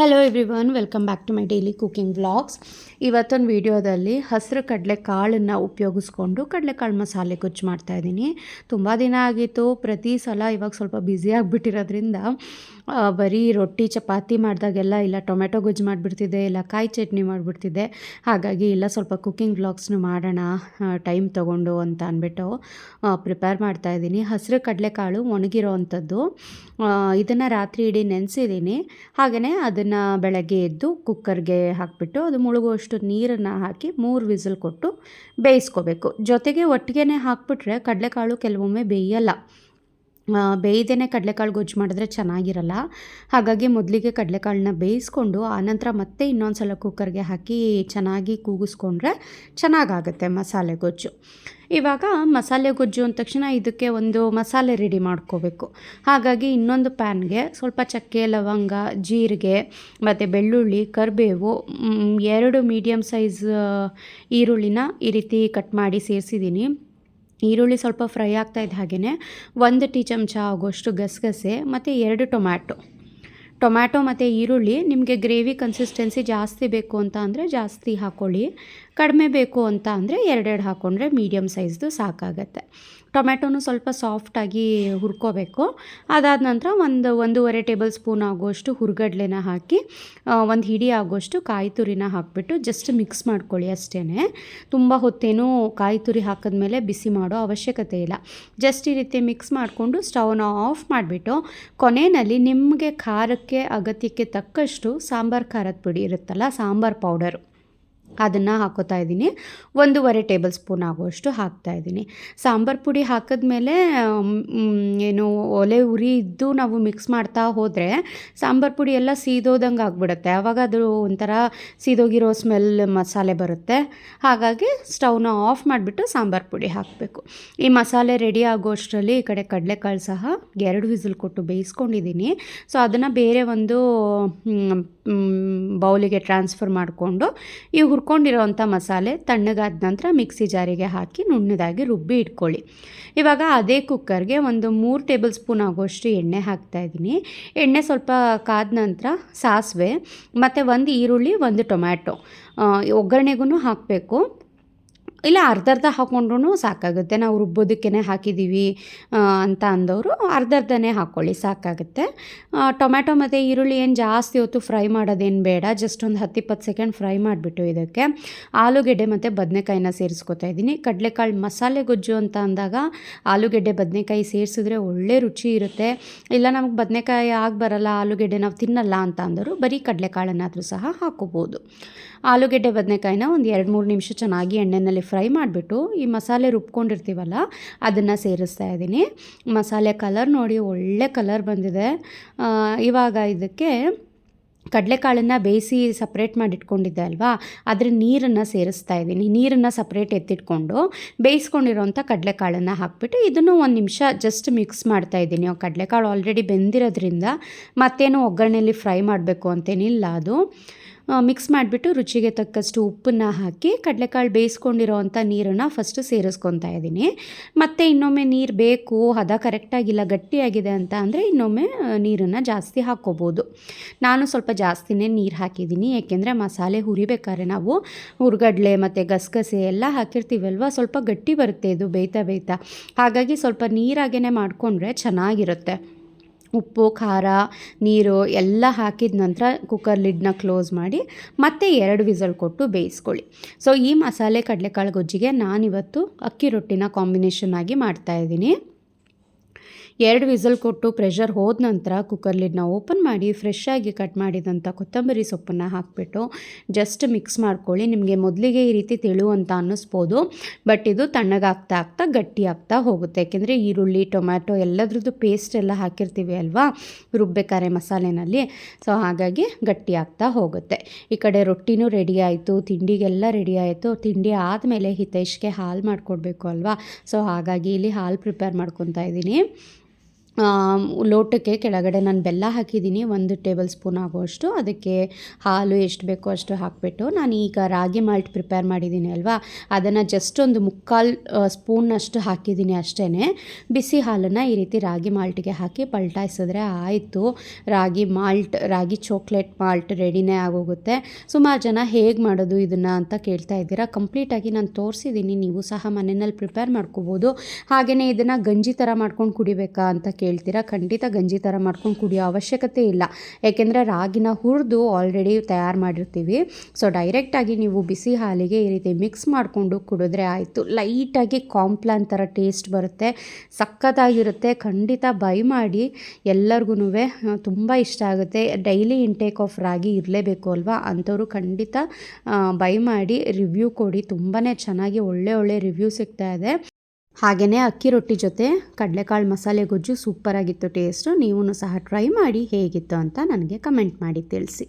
Hello everyone welcome back to my daily cooking vlogs ಇವತ್ತೊಂದು ವಿಡಿಯೋದಲ್ಲಿ ಹಸಿರು ಕಡಲೆ ಕಾಳನ್ನು ಉಪಯೋಗಿಸ್ಕೊಂಡು ಕಡಲೆಕಾಳು ಮಸಾಲೆ ಗೊಜ್ಜು ಮಾಡ್ತಾಯಿದ್ದೀನಿ ತುಂಬ ದಿನ ಆಗಿತ್ತು, ಪ್ರತಿ ಸಲ ಇವಾಗ ಸ್ವಲ್ಪ ಬ್ಯುಸಿ ಆಗಿಬಿಟ್ಟಿರೋದ್ರಿಂದ ಬರೀ ರೊಟ್ಟಿ, ಚಪಾತಿ ಮಾಡಿದಾಗೆಲ್ಲ ಇಲ್ಲ, ಟೊಮೆಟೊ ಗೊಜ್ಜು ಮಾಡಿಬಿಡ್ತಿದ್ದೆ, ಇಲ್ಲ ಕಾಯಿ ಚಟ್ನಿ ಮಾಡಿಬಿಡ್ತಿದ್ದೆ. ಹಾಗಾಗಿ ಇಲ್ಲ, ಸ್ವಲ್ಪ ಕುಕಿಂಗ್ ವ್ಲಾಗ್ಸ್ನು ಮಾಡೋಣ ಟೈಮ್ ತೊಗೊಂಡು ಅಂತ ಅಂದ್ಬಿಟ್ಟು ಪ್ರಿಪೇರ್ ಮಾಡ್ತಾ ಇದ್ದೀನಿ. ಹಸಿರು ಕಡಲೆಕಾಳು ಒಣಗಿರೋ ಅಂಥದ್ದು ಇದನ್ನು ರಾತ್ರಿ ಇಡೀ ನೆನೆಸಿದ್ದೀನಿ. ಹಾಗೆಯೇ ಅದನ್ನು ಬೆಳಗ್ಗೆ ಎದ್ದು ಕುಕ್ಕರ್ಗೆ ಹಾಕಿಬಿಟ್ಟು ಅದು ಮುಳುಗುವಷ್ಟು ನೀರನ್ನು ಹಾಕಿ ಮೂರು ವಿಸಿಲ್ ಕೊಟ್ಟು ಬೇಯಿಸ್ಕೋಬೇಕು. ಜೊತೆಗೆ ಒಟ್ಟಿಗೆ ಹಾಕಿಬಿಟ್ರೆ ಕಡಲೆಕಾಳು ಕೆಲವೊಮ್ಮೆ ಬೇಯಲ್ಲ. ಬೇಯ್ದೇ ಕಡಲೆಕಾಳು ಗೊಜ್ಜು ಮಾಡಿದ್ರೆ ಚೆನ್ನಾಗಿರಲ್ಲ. ಹಾಗಾಗಿ ಮೊದಲಿಗೆ ಕಡಲೆಕಾಳನ್ನ ಬೇಯಿಸ್ಕೊಂಡು ಆನಂತರ ಮತ್ತೆ ಇನ್ನೊಂದು ಸಲ ಕುಕ್ಕರ್ಗೆ ಹಾಕಿ ಚೆನ್ನಾಗಿ ಕೂಗಿಸ್ಕೊಂಡ್ರೆ ಚೆನ್ನಾಗಾಗುತ್ತೆ ಮಸಾಲೆ ಗೊಜ್ಜು. ಇವಾಗ ಮಸಾಲೆ ಗೊಜ್ಜು ಅಂದ ತಕ್ಷಣ ಇದಕ್ಕೆ ಒಂದು ಮಸಾಲೆ ರೆಡಿ ಮಾಡ್ಕೋಬೇಕು. ಹಾಗಾಗಿ ಇನ್ನೊಂದು ಪ್ಯಾನ್ಗೆ ಸ್ವಲ್ಪ ಚಕ್ಕೆ, ಲವಂಗ, ಜೀರಿಗೆ, ಮತ್ತು ಬೆಳ್ಳುಳ್ಳಿ, ಕರಿಬೇವು ಎರಡು ಮೀಡಿಯಮ್ ಸೈಜ್ ಈರುಳ್ಳಿನ ಈ ರೀತಿ ಕಟ್ ಮಾಡಿ ಸೇರಿಸಿದ್ದೀನಿ. ಈರುಳ್ಳಿ ಸ್ವಲ್ಪ ಫ್ರೈ ಆಗ್ತಾ ಇದ್ದ ಹಾಗೆಯೇ ಒಂದು ಟೀ ಚಮಚ ಆಗೋಷ್ಟು ಗಸಗಸೆ ಮತ್ತು ಎರಡು ಟೊಮ್ಯಾಟೊ. ಟೊಮ್ಯಾಟೊ ಮತ್ತು ಈರುಳ್ಳಿ ನಿಮಗೆ ಗ್ರೇವಿ ಕನ್ಸಿಸ್ಟೆನ್ಸಿ ಜಾಸ್ತಿ ಬೇಕು ಅಂತ ಅಂದರೆ ಜಾಸ್ತಿ ಹಾಕ್ಕೊಳ್ಳಿ ಕಡಿಮೆ ಬೇಕು ಅಂತ ಅಂದರೆ ಎರಡೆರಡು ಹಾಕ್ಕೊಂಡ್ರೆ ಮೀಡಿಯಮ್ ಸೈಜ್ದು ಸಾಕಾಗತ್ತೆ. ಟೊಮೆಟೊನು ಸ್ವಲ್ಪ ಸಾಫ್ಟಾಗಿ ಹುರ್ಕೋಬೇಕು. ಅದಾದ ನಂತರ ಒಂದು ಒಂದೂವರೆ ಟೇಬಲ್ ಸ್ಪೂನ್ ಆಗೋಷ್ಟು ಹುರ್ಗಡ್ಲೆನ ಹಾಕಿ ಒಂದು ಹಿಡಿ ಆಗೋಷ್ಟು ಕಾಯಿ ತುರಿನ ಹಾಕಿಬಿಟ್ಟು ಜಸ್ಟ್ ಮಿಕ್ಸ್ ಮಾಡ್ಕೊಳ್ಳಿ ಅಷ್ಟೇ ತುಂಬ ಹೊತ್ತೇನು ಕಾಯಿ ತುರಿ ಹಾಕಿದ್ಮೇಲೆ ಬಿಸಿ ಮಾಡೋ ಅವಶ್ಯಕತೆ ಇಲ್ಲ. ಜಸ್ಟ್ ಈ ರೀತಿ ಮಿಕ್ಸ್ ಮಾಡಿಕೊಂಡು ಸ್ಟವ್ನ ಆಫ್ ಮಾಡಿಬಿಟ್ಟು, ಕೊನೆಯಲ್ಲಿ ನಿಮಗೆ ಖಾರಕ್ಕೆ ಅಗತ್ಯಕ್ಕೆ ತಕ್ಕಷ್ಟು ಸಾಂಬಾರು ಖಾರದ ಪುಡಿ ಇರುತ್ತಲ್ಲ, ಸಾಂಬಾರು ಪೌಡರು ಅದನ್ನು ಹಾಕೋತಾ ಇದ್ದೀನಿ. ಒಂದೂವರೆ ಟೇಬಲ್ ಸ್ಪೂನ್ ಆಗುವಷ್ಟು ಹಾಕ್ತಾ ಇದ್ದೀನಿ. ಸಾಂಬಾರು ಪುಡಿ ಹಾಕಿದ್ಮೇಲೆ ಏನು ಒಲೆ ಉರಿ ಇದ್ದು ನಾವು ಮಿಕ್ಸ್ ಮಾಡ್ತಾ ಹೋದರೆ ಸಾಂಬಾರು ಪುಡಿ ಎಲ್ಲ ಸೀದೋದಂಗೆ ಆಗಿಬಿಡುತ್ತೆ. ಆವಾಗ ಅದು ಒಂಥರ ಸೀದೋಗಿರೋ ಸ್ಮೆಲ್, ಮಸಾಲೆ ಬರುತ್ತೆ. ಹಾಗಾಗಿ ಸ್ಟವ್ನ ಆಫ್ ಮಾಡಿಬಿಟ್ಟು ಸಾಂಬಾರು ಪುಡಿ ಹಾಕಬೇಕು. ಈ ಮಸಾಲೆ ರೆಡಿ ಆಗೋಷ್ಟರಲ್ಲಿ ಈ ಕಡೆ ಕಡಲೆಕಾಳು ಸಹ ಎರಡು ವಿಸಿಲ್ ಕೊಟ್ಟು ಬೇಯಿಸ್ಕೊಂಡಿದ್ದೀನಿ. ಸೊ ಅದನ್ನು ಬೇರೆ ಒಂದು ಬೌಲಿಗೆ ಟ್ರಾನ್ಸ್ಫರ್ ಮಾಡಿಕೊಂಡು ಈ ಹುರ್ಕೊಂಡಿರೋವಂಥ ಮಸಾಲೆ ತಣ್ಣಗಾದ ನಂತರ ಮಿಕ್ಸಿ ಜಾರಿಗೆ ಹಾಕಿ ನುಣ್ಣದಾಗಿ ರುಬ್ಬಿ ಇಟ್ಕೊಳ್ಳಿ. ಇವಾಗ ಅದೇ ಕುಕ್ಕರ್ಗೆ ಒಂದು ಮೂರು ಟೇಬಲ್ ಸ್ಪೂನ್ ಆಗೋಷ್ಟು ಎಣ್ಣೆ ಹಾಕ್ತಾಯಿದ್ದೀನಿ ಎಣ್ಣೆ ಸ್ವಲ್ಪ ಕಾದ ನಂತರ ಸಾಸಿವೆ, ಮತ್ತು ಒಂದು ಈರುಳ್ಳಿ, ಒಂದು ಟೊಮ್ಯಾಟೊ. ಒಗ್ಗರಣೆಗೂ ಹಾಕಬೇಕು. ಇಲ್ಲ ಅರ್ಧ ಅರ್ಧ ಹಾಕ್ಕೊಂಡ್ರೂ ಸಾಕಾಗುತ್ತೆ. ನಾವು ರುಬ್ಬೋದಕ್ಕೇ ಹಾಕಿದ್ದೀವಿ ಅಂತ ಅಂದವರು ಅರ್ಧ ಅರ್ಧನೇ ಹಾಕ್ಕೊಳ್ಳಿ ಸಾಕಾಗುತ್ತೆ ಟೊಮ್ಯಾಟೊ ಮತ್ತು ಈರುಳ್ಳಿ ಏನು ಜಾಸ್ತಿ ಹೊತ್ತು ಫ್ರೈ ಮಾಡೋದೇನು ಬೇಡ, ಜಸ್ಟ್ ಒಂದು ಹತ್ತು ಇಪ್ಪತ್ತು ಸೆಕೆಂಡ್ ಫ್ರೈ ಮಾಡಿಬಿಟ್ಟು ಇದಕ್ಕೆ. ಆಲೂಗೆಡ್ಡೆ ಮತ್ತು ಬದನೆಕಾಯಿನ ಸೇರಿಸ್ಕೊತಾ ಇದ್ದೀನಿ. ಕಡಲೆಕಾಳು ಮಸಾಲೆ ಗೊಜ್ಜು ಅಂತ ಅಂದಾಗ ಆಲೂಗೆಡ್ಡೆ, ಬದನೆಕಾಯಿ ಸೇರಿಸಿದ್ರೆ ಒಳ್ಳೆ ರುಚಿ ಇರುತ್ತೆ. ಇಲ್ಲ, ನಮಗೆ ಬದನೆಕಾಯಿ ಆಗಿ ಬರಲ್ಲ, ಆಲೂಗೆಡ್ಡೆ ನಾವು ತಿನ್ನಲ್ಲ ಅಂತ ಅಂದರು ಬರೀ ಕಡಲೆಕಾಳನ್ನಾದರೂ ಸಹ ಹಾಕೋಬೋದು. ಆಲೂಗೆಡ್ಡೆ, ಬದನೆಕಾಯಿನ ಒಂದು ಎರಡು ಮೂರು ನಿಮಿಷ ಚೆನ್ನಾಗಿ ಎಣ್ಣೆಯಲ್ಲಿ ಫ್ರೈ ಮಾಡಿಬಿಟ್ಟು ಈ ಮಸಾಲೆ ರುಬ್ಕೊಂಡಿರ್ತೀವಲ್ಲ, ಅದನ್ನು ಸೇರಿಸ್ತಾ ಇದ್ದೀನಿ. ಮಸಾಲೆ ಕಲರ್ ನೋಡಿ ಒಳ್ಳೆ ಕಲರ್ ಬಂದಿದೆ. ಇವಾಗ ಇದಕ್ಕೆ ಕಡಲೆಕಾಳನ್ನು ಬೇಯಿಸಿ ಸಪ್ರೇಟ್ ಮಾಡಿಟ್ಕೊಂಡಿದ್ದೆ ಅಲ್ವಾ? ಅದ್ರ ನೀರನ್ನು ಸೇರಿಸ್ತಾ ಇದ್ದೀನಿ. ನೀರನ್ನು ಸಪ್ರೇಟ್ ಎತ್ತಿಟ್ಕೊಂಡು ಬೇಯಿಸ್ಕೊಂಡಿರೋಂಥ ಕಡಲೆಕಾಳನ್ನು ಹಾಕ್ಬಿಟ್ಟು ಇದನ್ನು ಒಂದು ನಿಮಿಷ ಜಸ್ಟ್ ಮಿಕ್ಸ್ ಮಾಡ್ತಾ ಇದ್ದೀನಿ. ಕಡಲೆಕಾಳು ಆಲ್ರೆಡಿ ಬೆಂದಿರೋದ್ರಿಂದ ಮತ್ತೇನು ಒಗ್ಗರಣೆಯಲ್ಲಿ ಫ್ರೈ ಮಾಡಬೇಕು ಅಂತೇನಿಲ್ಲ ಅದು. ಮಿಕ್ಸ್ ಮಾಡಿಬಿಟ್ಟು ರುಚಿಗೆ ತಕ್ಕಷ್ಟು ಉಪ್ಪನ್ನು ಹಾಕಿ ಕಡಲೆಕಾಳು ಬೇಯಿಸ್ಕೊಂಡಿರೋ ಅಂಥ ನೀರನ್ನು ಫಸ್ಟು ಸೇರಿಸ್ಕೊತಾ ಇದ್ದೀನಿ. ಮತ್ತು ಇನ್ನೊಮ್ಮೆ ನೀರು ಬೇಕು, ಹದ ಕರೆಕ್ಟಾಗಿಲ್ಲ ಗಟ್ಟಿಯಾಗಿದೆ ಅಂತ ಅಂದರೆ ಇನ್ನೊಮ್ಮೆ ನೀರನ್ನು ಜಾಸ್ತಿ ಹಾಕ್ಕೋಬೋದು ನಾನು ಸ್ವಲ್ಪ ಜಾಸ್ತಿನೇ ನೀರು ಹಾಕಿದ್ದೀನಿ. ಏಕೆಂದರೆ ಮಸಾಲೆ ಹುರಿಬೇಕಾದ್ರೆ ನಾವು ಹುರ್ಗಡ್ಲೆ ಮತ್ತು ಗಸಗಸೆ ಎಲ್ಲ ಹಾಕಿರ್ತೀವಲ್ವ? ಸ್ವಲ್ಪ ಗಟ್ಟಿ ಬರುತ್ತೆ ಇದು, ಬೇಯ್ತಾ ಬೇಯ್ತಾ. ಹಾಗಾಗಿ ಸ್ವಲ್ಪ ನೀರಾಗೇ ಮಾಡಿಕೊಂಡ್ರೆ ಚೆನ್ನಾಗಿರುತ್ತೆ. ಉಪ್ಪು, ಖಾರ, ನೀರು ಎಲ್ಲ ಹಾಕಿದ ನಂತರ ಕುಕ್ಕರ್ ಲಿಡ್ನ ಕ್ಲೋಸ್ ಮಾಡಿ ಮತ್ತೆ ಎರಡು ವಿಸಲ್ ಕೊಟ್ಟು ಬೇಯಿಸ್ಕೊಳ್ಳಿ. ಸೊ ಈ ಮಸಾಲೆ ಕಡಲೆಕಾಳು ಗೊಜ್ಜಿಗೆ ನಾನಿವತ್ತು ಅಕ್ಕಿ ರೊಟ್ಟಿನ ಕಾಂಬಿನೇಷನ್ ಆಗಿ ಮಾಡ್ತಾಯಿದ್ದೀನಿ ಎರಡು ವಿಸಲ್ ಕೊಟ್ಟು ಪ್ರೆಷರ್ ಹೋದ ನಂತರ ಕುಕ್ಕರ್ ಲಿಡ್ನ ಓಪನ್ ಮಾಡಿ ಫ್ರೆಶ್ ಆಗಿ ಕಟ್ ಮಾಡಿದಂಥ ಕೊತ್ತಂಬರಿ ಸೊಪ್ಪನ್ನು ಹಾಕಿಬಿಟ್ಟು ಜಸ್ಟ್ ಮಿಕ್ಸ್ ಮಾಡ್ಕೊಳ್ಳಿ. ನಿಮಗೆ ಮೊದಲಿಗೆ ಈ ರೀತಿ ತೆಳು ಅಂತ ಅನ್ನಿಸ್ಬೋದು. ಬಟ್ ಇದು ತಣ್ಣಗಾಗ್ತಾ ಆಗ್ತಾ ಗಟ್ಟಿ ಆಗ್ತಾ ಹೋಗುತ್ತೆ. ಯಾಕೆಂದರೆ ಈರುಳ್ಳಿ, ಟೊಮ್ಯಾಟೊ ಎಲ್ಲದ್ರದ್ದು ಪೇಸ್ಟ್ ಎಲ್ಲ ಹಾಕಿರ್ತೀವಿ ಅಲ್ವಾ? ರುಬ್ಬೇಕಾರೆ ಮಸಾಲೆನಲ್ಲಿ. ಸೊ ಹಾಗಾಗಿ ಗಟ್ಟಿ ಆಗ್ತಾ ಹೋಗುತ್ತೆ. ಈ ಕಡೆ ರೊಟ್ಟಿನೂ ರೆಡಿ ಆಯಿತು. ತಿಂಡಿಗೆಲ್ಲ ರೆಡಿ ಆಯಿತು. ತಿಂಡಿ ಆದಮೇಲೆ ಹಿತೈಷ್ಗೆ ಹಾಲು ಮಾಡಿಕೊಡ್ಬೇಕು ಅಲ್ವಾ? ಸೊ ಹಾಗಾಗಿ ಇಲ್ಲಿ ಹಾಲು ಪ್ರಿಪೇರ್ ಮಾಡ್ಕೊತಾ ಇದ್ದೀನಿ. ಲೋಟಕ್ಕೆ ಕೆಳಗಡೆ ನಾನು ಬೆಲ್ಲ ಹಾಕಿದ್ದೀನಿ, ಒಂದು ಟೇಬಲ್ ಸ್ಪೂನ್ ಆಗುವಷ್ಟು. ಅದಕ್ಕೆ ಹಾಲು ಎಷ್ಟು ಬೇಕೋ ಅಷ್ಟು ಹಾಕಿಬಿಟ್ಟು ನಾನು ಈಗ ರಾಗಿ ಮಾಲ್ಟ್ ಪ್ರಿಪೇರ್ ಮಾಡಿದ್ದೀನಿ ಅಲ್ವಾ? ಅದನ್ನು ಜಸ್ಟ್ ಒಂದು ಮುಕ್ಕಾಲು ಸ್ಪೂನ್ನಷ್ಟು ಹಾಕಿದ್ದೀನಿ ಅಷ್ಟೇ ಬಿಸಿ ಹಾಲನ್ನು ಈ ರೀತಿ ರಾಗಿ ಮಾಲ್ಟಿಗೆ ಹಾಕಿ ಪಲ್ಟಾಯಿಸಿದ್ರೆ ಆಯಿತು. ರಾಗಿ ಮಾಲ್ಟ್, ರಾಗಿ ಚಾಕ್ಲೇಟ್ ಮಾಲ್ಟ್ ರೆಡಿನೇ ಆಗೋಗುತ್ತೆ. ಸುಮಾರು ಜನ ಹೇಗೆ ಮಾಡೋದು ಇದನ್ನು ಅಂತ ಕೇಳ್ತಾ ಇದ್ದೀರಾ? ಕಂಪ್ಲೀಟಾಗಿ ನಾನು ತೋರಿಸಿದ್ದೀನಿ, ನೀವು ಸಹ ಮನೆಯಲ್ಲಿ ಪ್ರಿಪೇರ್ ಮಾಡ್ಕೋಬೋದು. ಹಾಗೆಯೇ ಇದನ್ನು ಗಂಜಿ ಥರ ಮಾಡ್ಕೊಂಡು ಕುಡಿಬೇಕಾ ಅಂತ ಕೇಳ್ತೀರಾ ಖಂಡಿತ ಗಂಜಿ ಥರ ಮಾಡ್ಕೊಂಡು ಕುಡಿಯೋ ಅವಶ್ಯಕತೆ ಇಲ್ಲ. ಯಾಕೆಂದರೆ ರಾಗಿನ ಹುರಿದು ಆಲ್ರೆಡಿ ತಯಾರು ಮಾಡಿರ್ತೀವಿ. ಸೊ ಡೈರೆಕ್ಟಾಗಿ ನೀವು ಬಿಸಿ ಹಾಲಿಗೆ ಈ ರೀತಿ ಮಿಕ್ಸ್ ಮಾಡಿಕೊಂಡು ಕುಡಿದ್ರೆ ಆಯಿತು. ಲೈಟಾಗಿ ಕಾಂಪ್ಲಾನ್ ಥರ ಟೇಸ್ಟ್ ಬರುತ್ತೆ. ಸಖತ್ತಾಗಿರುತ್ತೆ. ಖಂಡಿತ ಬೈ ಮಾಡಿ ಎಲ್ಲರಿಗೂ ತುಂಬ ಇಷ್ಟ ಆಗುತ್ತೆ. ಡೈಲಿ ಇಂಟೇಕ್ ಆಫ್ ರಾಗಿ ಇರಲೇಬೇಕು ಅಲ್ವಾ? ಅಂಥವ್ರು ಖಂಡಿತ ಬೈ ಮಾಡಿ ರಿವ್ಯೂ ಕೊಡಿ. ತುಂಬಾ ಚೆನ್ನಾಗಿ ಒಳ್ಳೆ ಒಳ್ಳೆ ರಿವ್ಯೂ ಸಿಗ್ತಾ ಇದೆ. ಹಾಗೆಯೇ ಅಕ್ಕಿ ರೊಟ್ಟಿ ಜೊತೆ ಕಡಲೆಕಾಳು ಮಸಾಲೆ ಗೊಜ್ಜು ಸೂಪರಾಗಿತ್ತು ಟೇಸ್ಟು ನೀವು ಸಹ ಟ್ರೈ ಮಾಡಿ ಹೇಗಿತ್ತು ಅಂತ ನನಗೆ ಕಮೆಂಟ್ ಮಾಡಿ ತಿಳಿಸಿ.